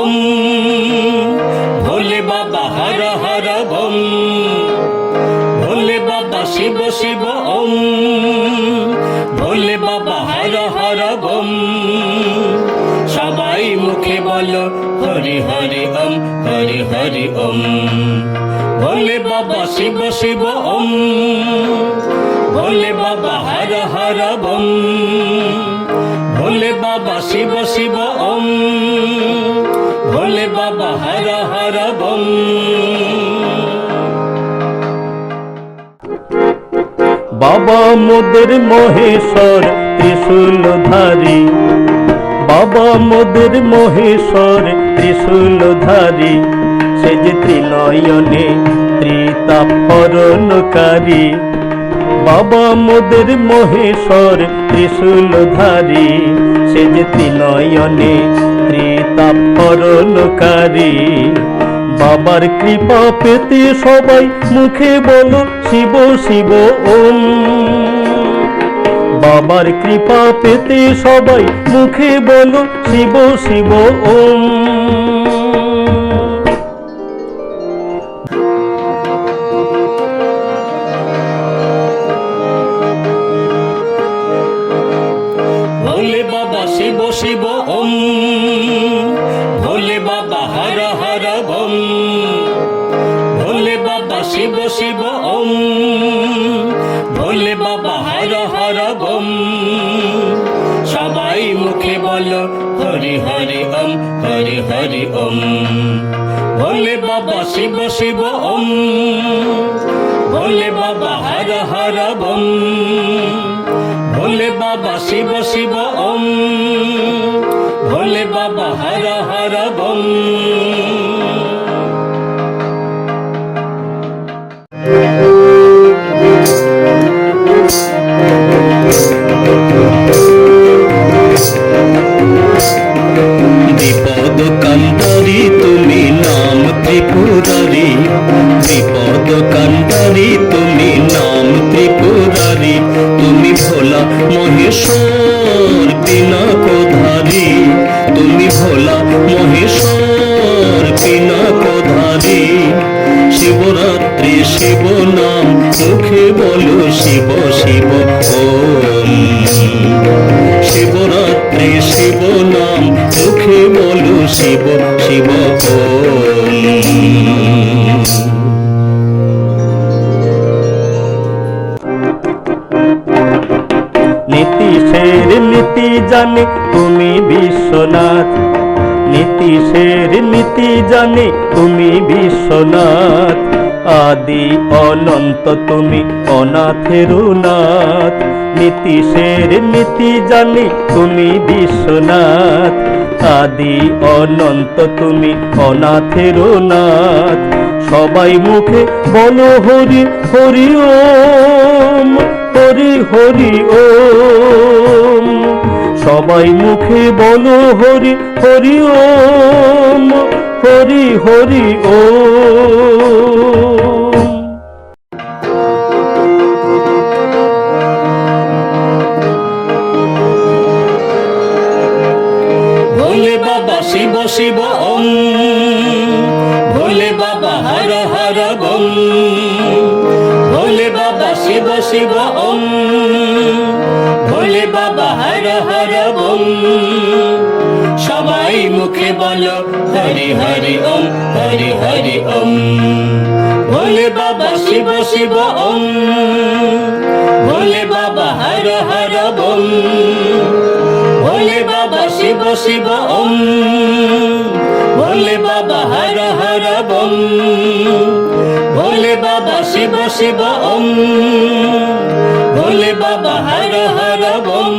ভম ভোলে বাবা হর হর ভম ভোলে বাবা শিব শিব ওম। ভোলে বাবা হর হর ভম সবাই মুখে বলো, হরি হরি ওম, হরি হরি ওম। ভোলে বাবা শিব শিব ওম। ভোলে বাবা হর হর ভম ভোলে বাবা শিব শিব ওম। ভোলে বাবা, হর হর বম বাবা, মোদের মহেশ্বর ত্রিশূলধারী বাবা, মোদের মহেশ্বর ত্রিশূলধারী সে যে ত্রিনয়নে ত্রিতাপরণকারী বাবা, মোদের মহেশ্বর ত্রিশূলধারী সে যে ত্রিনয়নে ত্রিতাপরণকারী বাবার কৃপা পেতে সবাই মুখে বলো, শিব শিব, ওম। বাবার কৃপা পেতে সবাই মুখে বলো, শিব শিব, ওম। বাবা, শিব শিব, ওম। হর হর বম ভোলে বাবা শিব শিব ওম। ভোলে বাবা হর হর বম সবাই মুখে বলো, হরি হরি ওম, হরি হরি ওম। ভোলে বাবা শিব শিব ওম। ভোলে বাবা হর হর বম ভোলে বাবা শিব শিব কান্তারি তুমি নাম ত্রিপুরারি, তুমি ভোলা মহেশ্বর পিনাকধারী। তুমি ভোলা মহেশ্বর পিনাকধারী। শিবরাত্রি শিব নাম, মুখে বলো শিব শিব ওম শিবরাত্রি শিব নাম, মুখে বলো শিব শিব ওম নীতিশের নীতি জানে, তুমি বিশ্বনাথ। নীতিশের নীতি জানে, তুমি বিশ্বনাথ। আদি অনন্ত তুমি অনাথের নাথ। নীতিশের নীতি জানে, তুমি বিশ্বনাথ। আদি অনন্ত তুমি অনাথের নাথ। সবাই মুখে বলো হরি হরি হরি হরি ওম। সবাই মুখে বলো হরি হরি ওম, হরি হরি ভোলে বাবা শিব শিব ওম, ভোলে বাবা হর হর বম শিব শিব ওম। ভোলে বাবা, হর হর বম সবাই মুখে বলো, হরি হরি ওম, হরি হরি ওম। ভোলে বাবা, শিব শিব ওম। ভোলে বাবা, হর হর বম ভোলে বাবা, শিব শিব ওম। ভোলে বাবা, হর হর বাবা শিব শিব ওম। ভোলে বাবা হর হর বম